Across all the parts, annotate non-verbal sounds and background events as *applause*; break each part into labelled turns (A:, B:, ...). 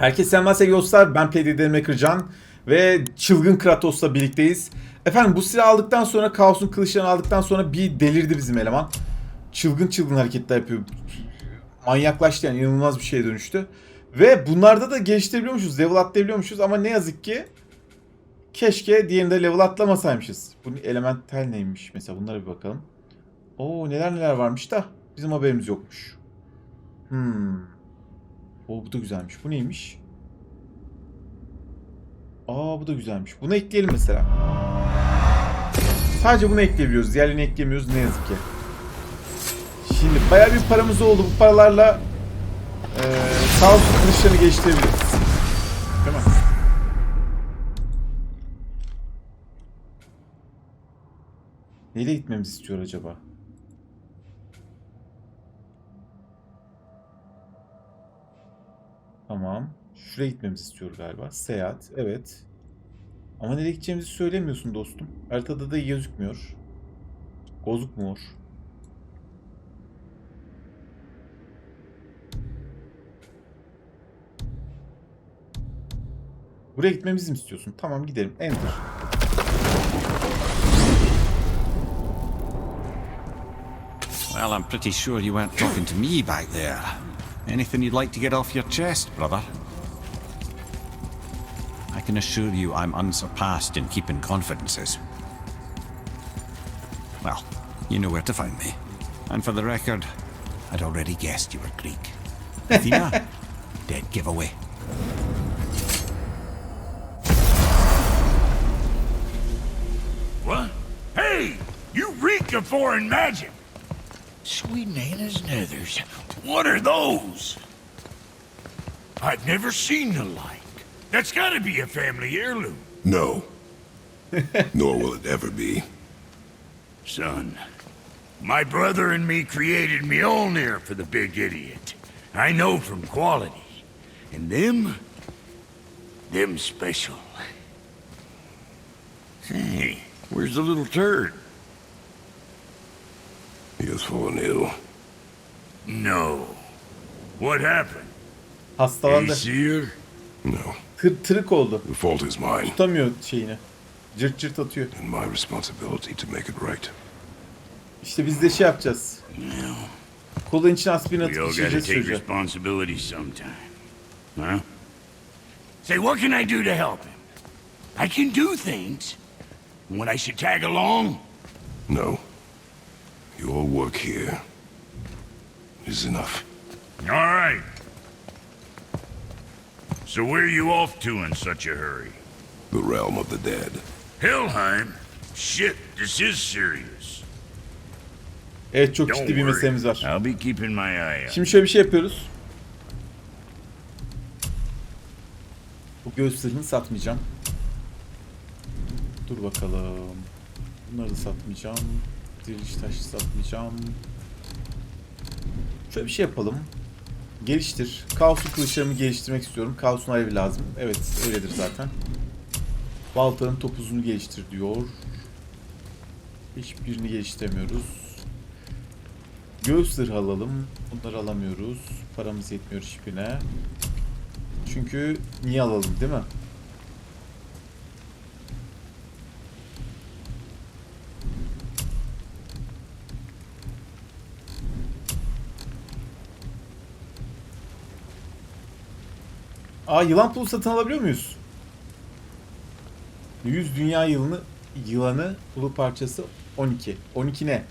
A: Herkese selamlar sevgili dostlar. Ben PDD Makercan ve Çılgın Kratos'la birlikteyiz. Efendim bu silahı aldıktan sonra, Kaos'un kılıçlarını aldıktan sonra bir delirdi bizim eleman. Çılgın çılgın hareketler yapıyor. Manyaklaştı yani inanılmaz bir şeye dönüştü. Ve bunlarda da geliştirebiliyormuşuz, level atlayabiliyormuşuz ama ne yazık ki keşke diğerinde level atlamasaymışız. Bu elemental neymiş mesela bunlara bir bakalım. Oo neler neler varmış da bizim haberimiz yokmuş. Hmm. O bu da güzelmiş. Bu neymiş? Aa bu da güzelmiş. Bunu ekleyelim mesela. Sadece bunu ekleyebiliyoruz. Diğerlerini ekleyemiyoruz ne yazık ki. Şimdi bayağı bir paramız oldu. Bu paralarla eee sağ olsun kılıçlarını geliştirebiliriz. Değil mi? Neyle gitmemizi istiyor acaba? Tamam. Şuraya gitmemizi istiyor galiba. Seyahat. Evet. Ama nereye gideceğimizi söylemiyorsun dostum. Haritada da gözükmüyor. Gözükmüyor. Buraya gitmemizi mi istiyorsun? Tamam gidelim. Enter.
B: Well, I'm pretty sure you weren't talking to me back there. Anything you'd like to get off your chest, brother? I can assure you I'm unsurpassed in keeping confidences. Well, you know where to find me. And for the record, I'd already guessed you were Greek. Athena? *laughs* Dead giveaway.
C: What? Hey! You reek of foreign magic! Sweet Nana's nethers. What are those? I've never seen the like. That's gotta be a family heirloom.
D: No. *laughs* Nor will it ever be.
C: Son, my brother and me created Mjolnir for the big idiot. I know from quality. And them, them special. Hey, where's the little turd?
D: He has fallen ill.
C: No. What happened?
A: Hastalandı.
C: Aesir?
D: No.
A: Tır, tırık oldu.
D: The fault is mine,
A: Tutamıyor şeyini. Cırt cırt atıyor.
D: and my responsibility to make it right.
A: İşte biz de şey yapacağız. Kolun içine aspirin
C: We all gotta
A: içeceğiz
C: take
A: çocuğa.
C: responsibility sometime. Huh? Say, what can I do to help him? I can do things. When I should tag along?
D: No. Your work here is enough.
C: All right. So where are you off to in such a hurry?
D: The realm of the dead.
C: Helheim? Shit, this is serious.
A: Evet çok ciddi bir meselemiz var.
C: I'll be keeping my eye out.
A: Şimdi şöyle bir şey yapıyoruz. Bu göğüs zırhını satmayacağım. Dur bakalım. Bunları da satmayacağım. Diriliş taşı satmayacağım. Şöyle bir şey yapalım. Geliştir. Kaos'un kılıçlarımı geliştirmek istiyorum. Kaos'un alevi lazım. Evet öyledir zaten. Baltanın topuzunu geliştir diyor. Hiçbirini geliştiremiyoruz. Göğüs alalım. Bunları alamıyoruz. Paramız yetmiyor hiçbirine. Çünkü niye alalım değil mi? Aa yılan pulu satın alabiliyor muyuz? 100 dünya yılını yılanı pulu parçası 12. 12 ne?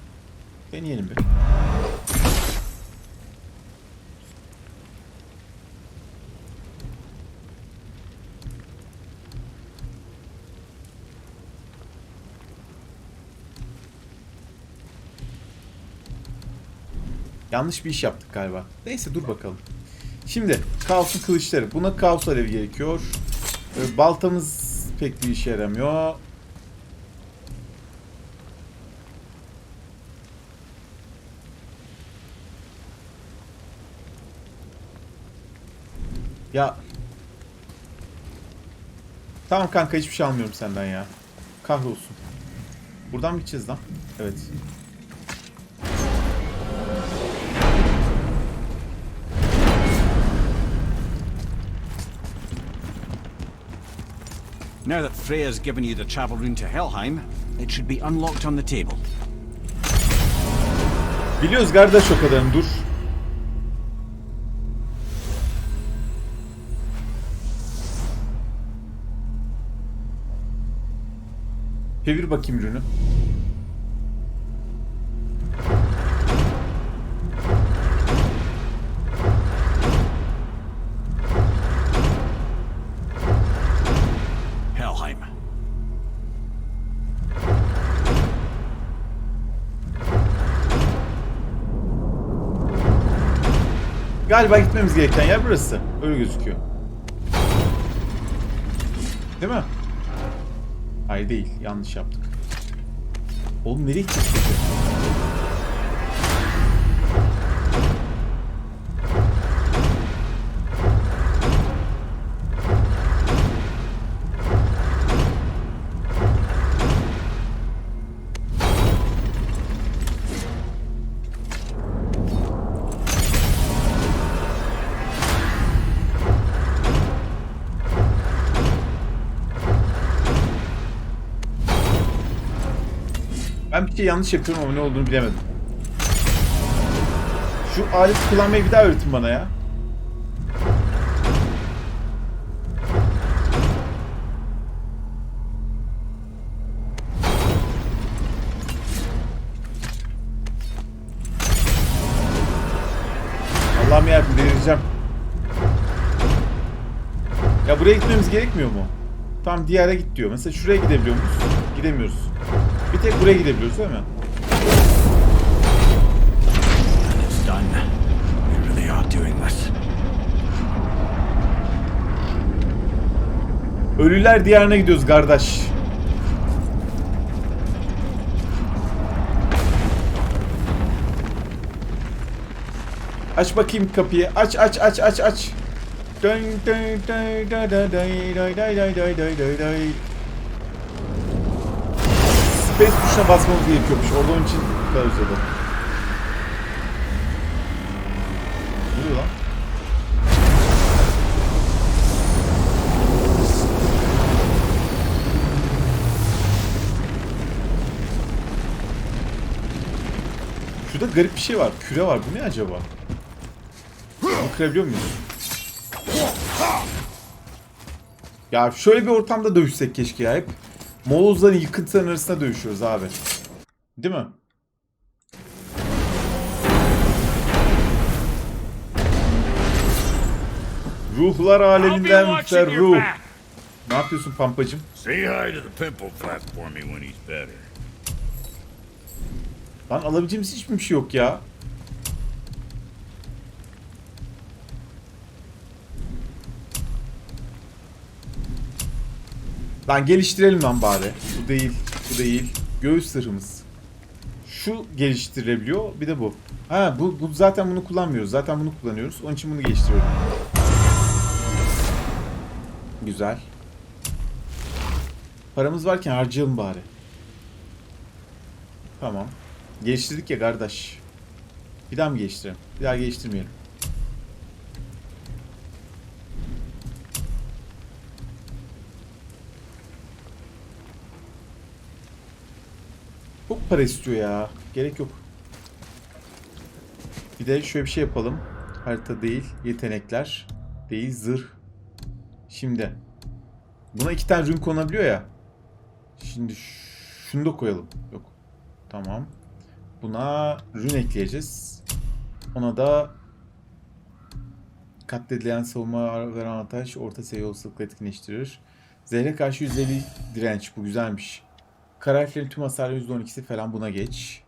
A: Deneyelim bir. Yanlış bir iş yaptık galiba. Neyse dur bakalım. Şimdi kaosun kılıçları. Buna kaos alevi gerekiyor. Ee, Baltamız pek bir işe yaramıyor. Ya Tamam kanka hiçbir şey almıyorum senden ya. Kahrolsun. Buradan mı gideceğiz lan? Evet.
B: Now that Freya's given you the travel rune to Helheim, it should be unlocked on the table.
A: Biliyoruz kardeş o kadarını dur. Çevir bakayım ürünü. Galiba gitmemiz gereken yer burası. Öyle gözüküyor. Değil mi? Hayır değil. Yanlış yaptık. Oğlum nereye gideceğiz Ben bir şey yanlış yapıyorum ama ne olduğunu bilemedim. Şu aleti kullanmayı bir daha öğretin bana ya. Allah'ım yarabbim delireceğim. Ya buraya gitmemiz gerekmiyor mu? Tam diğere git diyor. Mesela şuraya gidebiliyor muyuz? Gidemiyoruz. Bir tek buraya gidebiliyoruz değil mi? Ölüler diyarına gidiyoruz kardeş. Aç bakayım kapıyı. Aç aç aç aç aç. Dön dön dön. Space tuşuna basmamız gerekiyormuş. Orada için kadar. Ne oluyor lan? Şurada garip bir şey var. Küre var. Bu ne acaba? Bunu kırabiliyor muyuz? Ya şöyle bir ortamda dövüşsek keşke ya. Hep Moğolların yıkıntıların arasında dövüşüyoruz abi. Değil mi? Ruhlar aleminden
C: back.
A: Ne yapıyorsun pampacım?
C: Say hi to the pimple flap for me when he's better.
A: Lan alabileceğimiz hiçbir şey yok ya. Lan geliştirelim lan bari. Bu değil, bu değil. Göğüs sırrımız. Şu geliştirebiliyor, bir de bu. Ha bu, bu zaten bunu kullanmıyoruz. Zaten bunu kullanıyoruz. Onun için bunu geliştiriyorum. Güzel. Paramız varken harcayalım bari. Tamam. Geliştirdik ya kardeş. Bir daha mı geliştirelim? Bir daha geliştirmeyelim. Çok para istiyor ya. Gerek yok. Bir de şöyle bir şey yapalım. Harita değil, yetenekler değil, zırh. Şimdi. Buna iki tane rün konabiliyor ya. Şimdi şunu da koyalım. Yok. Tamam. Buna rün ekleyeceğiz. Ona da katledilen savunma veren avantaj orta seviye olasılıkla etkinleştirir. Zehre karşı 150 direnç. Bu güzelmiş. Karakterin tüm hasarı %12'si falan buna geç.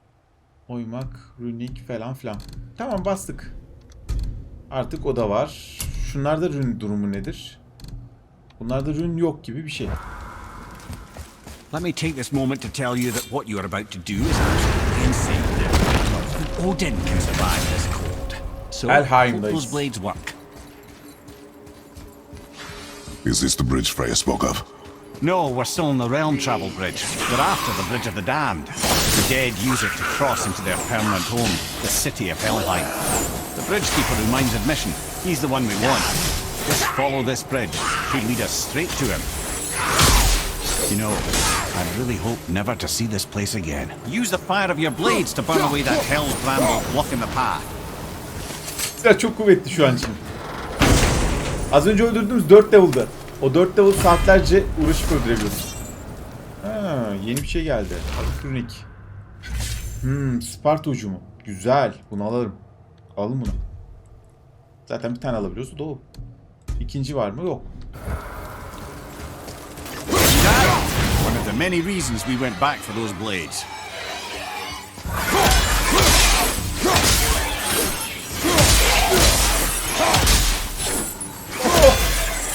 A: Oymak, rünik falan filan. Tamam bastık. Artık o da var. Şunlarda rün durumu nedir? Bunlarda rün yok gibi bir şey.
B: Let me take this moment to tell you that what you are about to do is absolutely insane. Odin can survive this cold. So,
A: lights.
B: blades work.
D: Is this the bridge Freya spoke of?
B: No, we're still on the Realm Travel Bridge. We're after the Bridge of the Damned. The dead use it to cross into their permanent home, the city of Helheim. The bridge keeper who minds admission, he's the one we want. Just follow this bridge. He'll lead us straight to him. You know, I really hope never to see this place again. Use the fire of your blades to burn away that hell's bramble blocking the path.
A: Çok kuvvetli şu an için. Az önce öldürdüğümüz 4 level'dı. O 4 level saatlerce uğraşıp öldürebiliyoruz. Ha, yeni bir şey geldi. Kronik. Hmm, Sparta ucumu. Güzel. Bunu alırım. Alalım bunu. Zaten bir tane alabiliyoruz. O. İkinci var mı? Yok.
B: One of the many reasons we went back for those blades.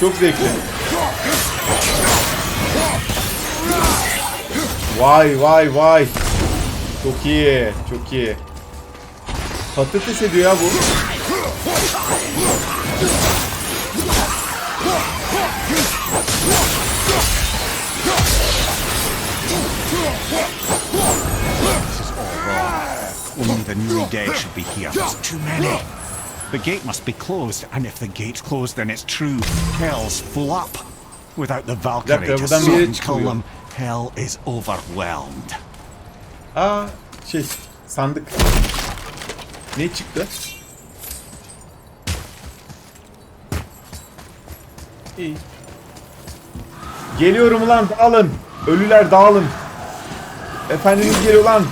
A: Çok zevkli. Vay vay vay. Çok iyi. Çok iyi. Patates ediyor ya bu.
B: Only the newly dead should be here. There's too many. The gate must be closed, and if the gate's closed, then it's true. Hell's full up. Without the Valkyrie
A: dakika,
B: to
A: buradan
B: them, hell is overwhelmed.
A: Aa şey sandık. Ne çıktı? İyi. Geliyorum ulan dağılın. Ölüler dağılın. Efendimiz geliyor lan.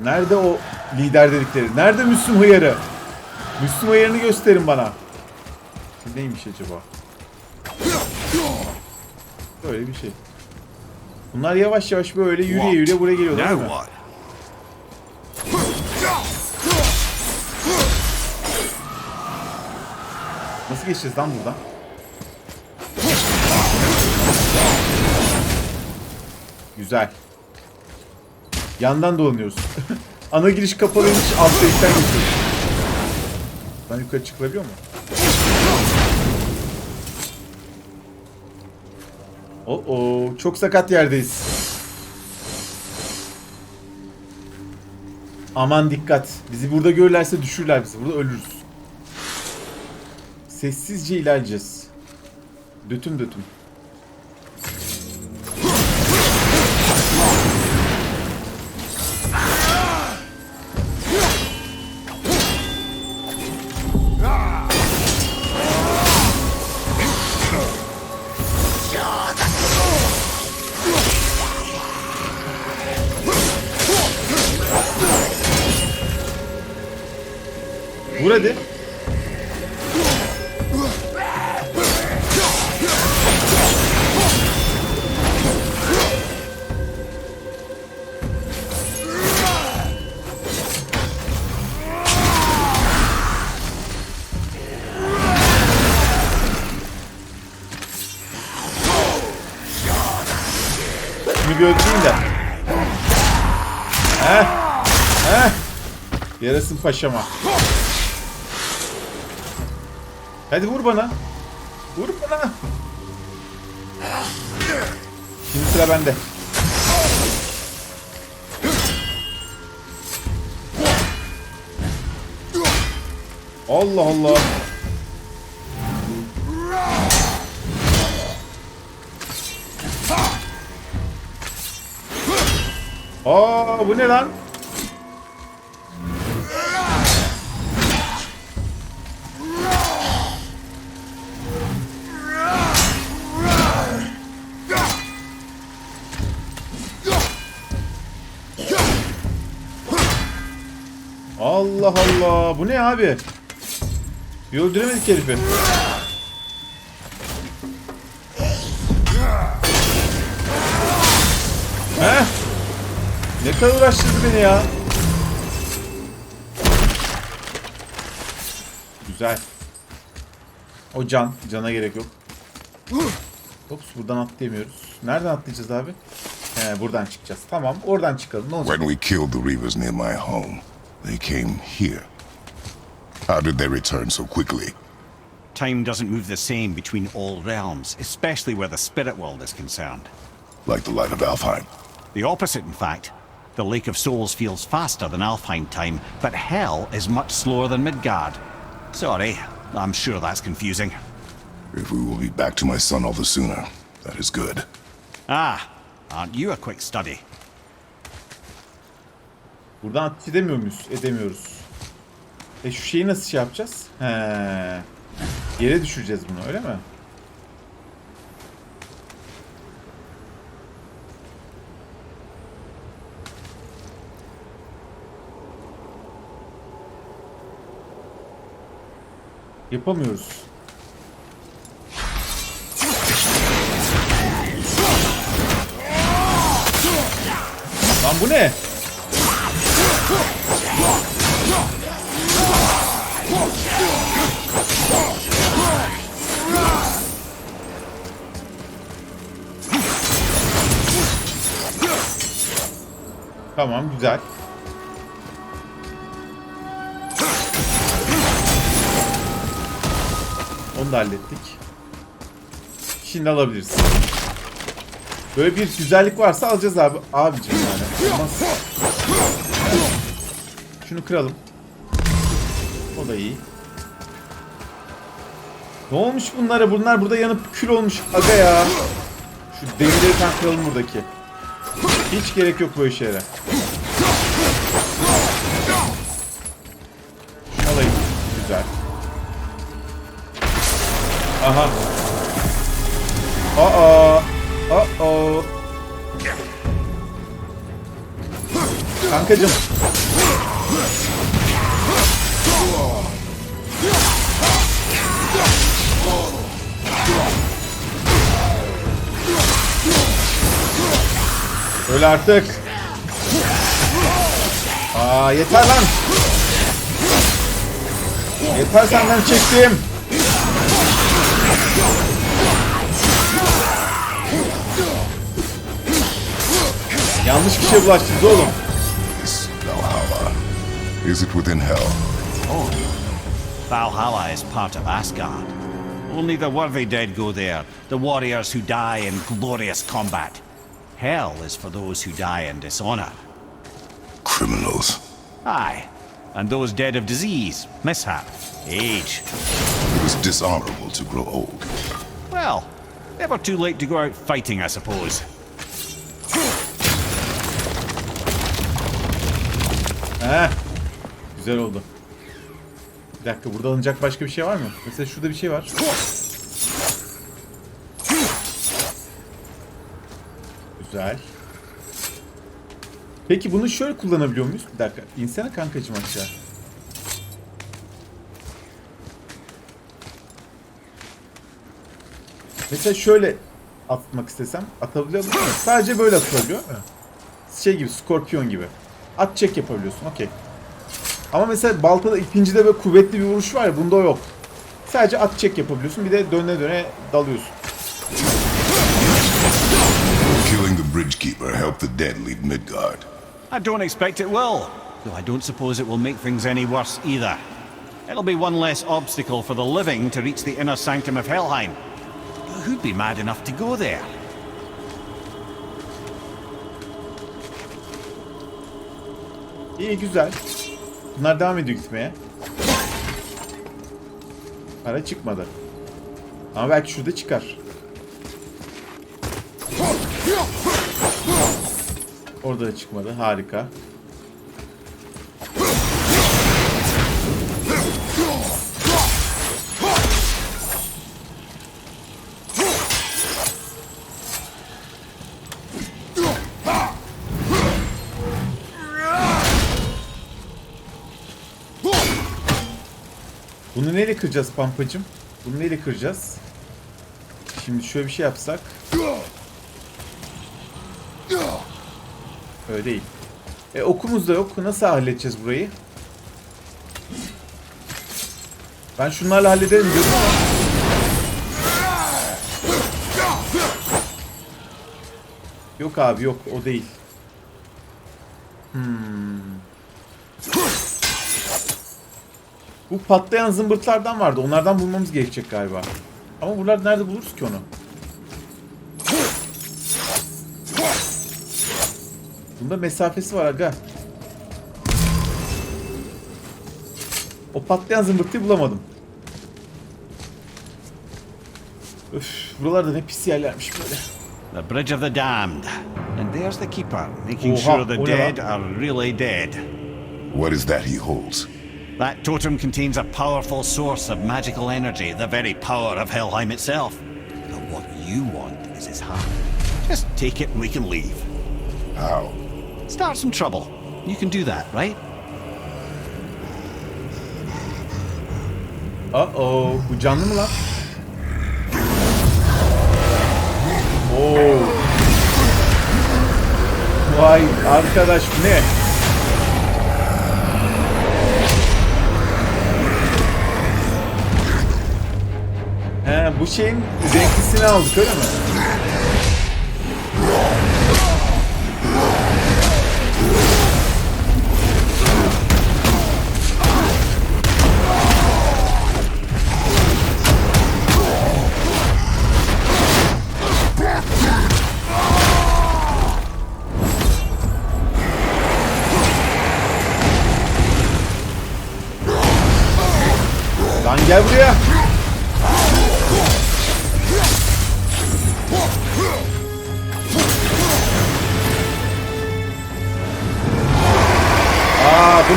A: Nerede o lider dedikleri? Nerede Müslüm hıyarı? Müslüm hıyarını gösterin bana. Neymiş acaba? Böyle bir şey. Bunlar yavaş yavaş böyle yürüye yürüye buraya geliyorlar değil mi? Nasıl geçeceğiz lan buradan? Güzel. Yandan dolanıyoruz. *laughs* Ana giriş kapalıymış, alt geçiyoruz. Ben yukarı çıkılabiliyor mu? Oo, oo, çok sakat yerdeyiz. Aman dikkat. Bizi burada görürlerse düşürler bizi. Burada ölürüz. Sessizce ilerleyeceğiz. Dötüm dötüm. Hadi. Şunu bir öldüreyim de. Heh. Heh. Yarasın paşama. Hadi vur bana. Vur bana. Şimdi sıra bende. Allah Allah. Aa bu ne lan? Bu ne abi? Bir öldüremedik herifi. Heh. Ne kadar uğraştırdı beni ya. Güzel. O can. Cana gerek yok. Ops buradan atlayamıyoruz. Nereden atlayacağız abi? He buradan çıkacağız. Tamam oradan çıkalım. Ne olacak?
D: When we killed the Reavers near my home, they came here. How did they return so quickly?
B: Time doesn't move the same between all realms, especially where the spirit world is concerned.
D: Like the light of Alfheim.
B: The opposite, in fact. The Lake of Souls feels faster than Alfheim time, but Hell is much slower than Midgard. Sorry, I'm sure that's confusing.
D: If we will be back to my son all the sooner, that is good.
B: Ah, aren't you a quick study?
A: Buradan ateş edemiyor muyuz? Edemiyoruz. E şu şeyi nasıl şey yapacağız? He. Yere düşüreceğiz bunu öyle mi? Yapamıyoruz. Lan bu ne? Tamam güzel. Onu da hallettik. Şimdi alabiliriz. Böyle bir güzellik varsa alacağız abi. Abicim yani. Olmaz. Şunu kıralım. O da iyi. Ne olmuş bunlara? Bunlar burada yanıp kül olmuş aga ya. Şu demirleri tam kıralım buradaki. Hiç gerek yok şeylere. Şunu alayım. Güzel. Aha. Aa. Aa. Kankacım. Öyle artık. Aa yeter lan. Yeter senden çektim. Yanlış bir şey bulaştınız oğlum.
D: Valhalla. Is it within hell?
B: Oh, Valhalla is part of Asgard. Only the worthy dead go there, the warriors who die in glorious combat. Hell is for those who die in dishonor.
D: Criminals.
B: Aye, and those dead of disease, mishap, age.
D: It is dishonorable to grow old.
B: Well, never too late to go out fighting, I suppose.
A: Heh. Güzel oldu. Bir dakika burada alınacak başka bir şey var mı? Mesela şurada bir şey var. Güzel. Peki bunu şöyle kullanabiliyor muyuz? Bir dakika. İnsene kankacım aşağı. Mesela şöyle atmak istesem atabiliyor musun? Sadece böyle atılabiliyor mu? Şey gibi, skorpiyon gibi. At çek yapabiliyorsun, okey. Ama mesela baltada ikincide böyle kuvvetli bir vuruş var ya bunda yok. Sadece at çek yapabiliyorsun bir de döne döne dalıyorsun.
D: Bridgekeeper helped the dead leave Midgard.
B: I don't expect it will, though I don't suppose it will make things any worse either. It'll be one less obstacle for the living to reach the inner sanctum of Helheim. But who'd be mad enough to go there?
A: İyi güzel. Bunlar devam ediyor gitmeye. Para çıkmadı. Ama belki şurada çıkar. Orada da çıkmadı. Harika. Bunu neyle kıracağız pampacım? Bunu neyle kıracağız? Şimdi şöyle bir şey yapsak. Öyle değil. E okumuz da yok. Nasıl halledeceğiz burayı? Ben şunlarla hallederim diyordum ama. Yok abi yok o değil. Hmm. Bu patlayan zımbırtlardan vardı. Onlardan bulmamız gerekecek galiba. Ama bunlar nerede buluruz ki onu? Bunda mesafesi var aga. O patlayan zımbırtıyı bulamadım. Öf, buralarda ne pis yerlermiş böyle.
B: The Bridge of the Damned. And there's the Keeper, making
A: Oha,
B: sure the dead are really dead.
D: What is that he holds?
B: That totem contains a powerful source of magical energy, the very power of Helheim itself. But what you want is his heart. Just take it and we can leave.
D: How?
B: Start some trouble. You can do that, right?
A: Uh-oh. Bu canlı mı lan? Oo. Vay arkadaş bu ne? He bu şeyin renklisini aldık öyle mi?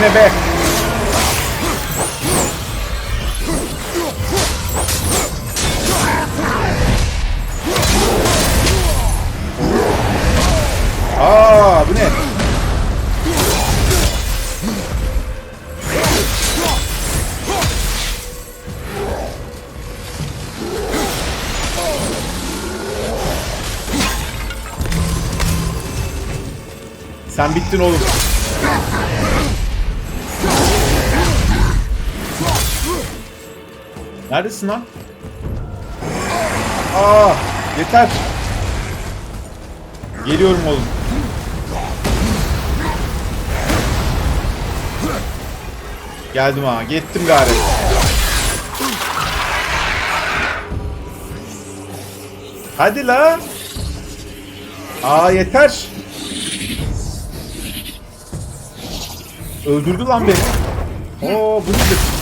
A: Ne be? Aa bu ne? Sen bittin oğlum. Neredesin lan? Aa, yeter. Geliyorum oğlum. Geldim ha. Gittim gari. Hadi la. Aa yeter. Öldürdü lan beni. Oo bu nedir?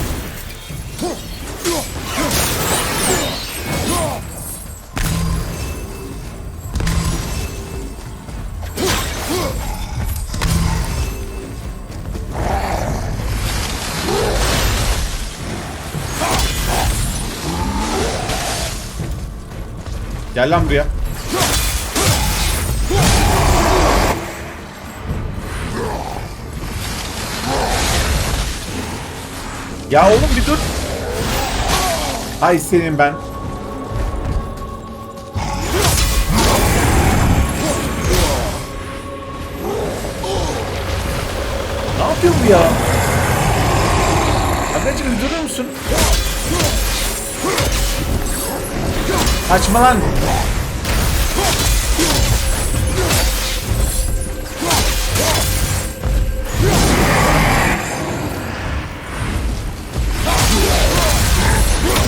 A: Gel lan buraya. Ya oğlum bir dur. Ay senin ben. Ne yapıyor bu ya? Bir durur musun? Kaçma lan.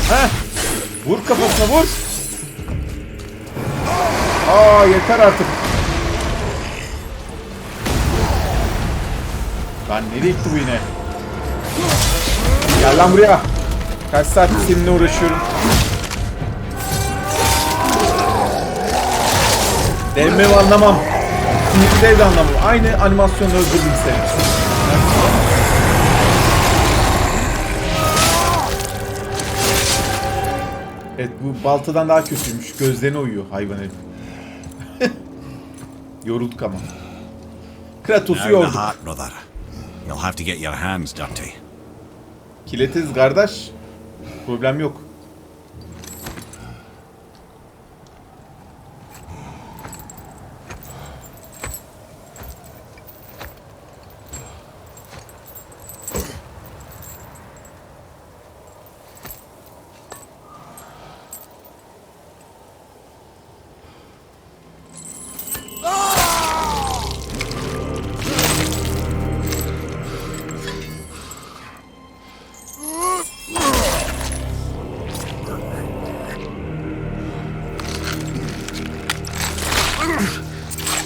A: Heh. Vur kafasına vur. Aa yeter artık. Lan nereye gitti bu yine? Gel lan buraya. Kaç saattir seninle uğraşıyorum. Devmemi anlamam. Sinirli dev de anlamam. Aynı animasyonla öldürdüm seni. Evet bu baltadan daha kötüymüş. Gözlerine uyuyor hayvan herif. *laughs* Yorulduk ama. Kratos'u yorduk.
B: You'll have to get your hands dirty.
A: Kiletiz kardeş. Problem yok.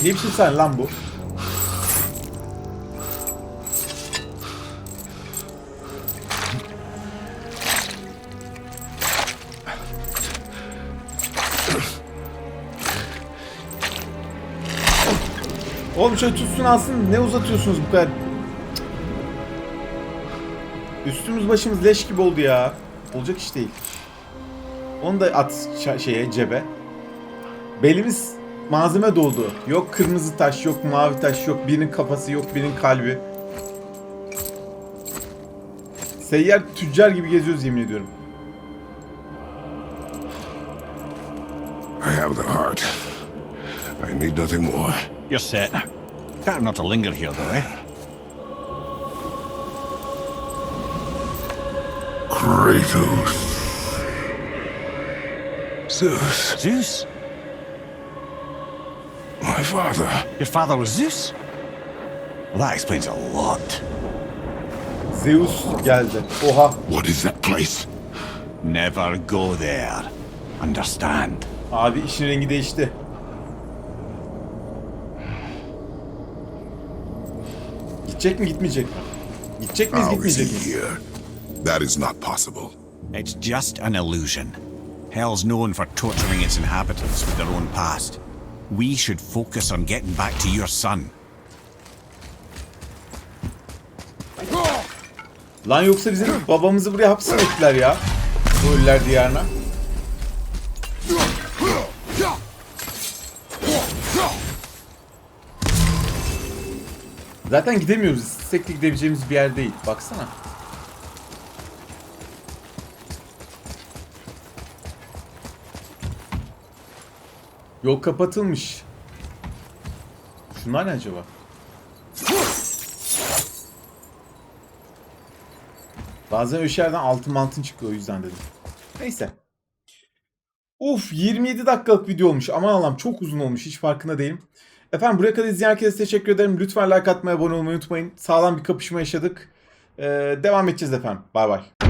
A: Ne biçim şey sen lan bu? Oğlum şöyle tutsun alsın ne uzatıyorsunuz bu kadar? Üstümüz başımız leş gibi oldu ya. Olacak iş değil. Onu da at şeye cebe. Belimiz malzeme doldu. Yok kırmızı taş, yok mavi taş, yok birinin kafası, yok birinin kalbi. Seyyar tüccar gibi geziyoruz yemin ediyorum.
D: I have the heart. I need nothing more.
B: You're set. Better not to linger here, though, eh?
D: Kratos. Zeus,
B: Zeus?
D: My father.
B: Your father was Zeus? Well, that explains a lot.
A: Zeus geldi. Oha.
D: What is that place?
B: Never go there. Understand?
A: Abi işin rengi değişti. Gidecek mi gitmeyecek mi? Gidecek miyiz
D: How is
A: gitmeyecek
D: he
A: miyiz?
D: here? That is not possible.
B: It's just an illusion. Hell's known for torturing its inhabitants with their own past. We should focus on getting back to your son.
A: Lan yoksa bizim babamızı buraya hapse ettiler ya? Ölüler diyarına. Zaten gidemiyoruz. İstesek de gidebileceğimiz bir yer değil. Baksana. Yol kapatılmış. Şunlar ne acaba? Bazen öyle şeylerden altın mantın çıkıyor o yüzden dedim. Neyse. Uf 27 dakikalık video olmuş. Aman Allah'ım çok uzun olmuş. Hiç farkında değilim. Efendim buraya kadar izleyen herkese teşekkür ederim. Lütfen like atmayı, abone olmayı unutmayın. Sağlam bir kapışma yaşadık. Ee, devam edeceğiz efendim. Bay bay.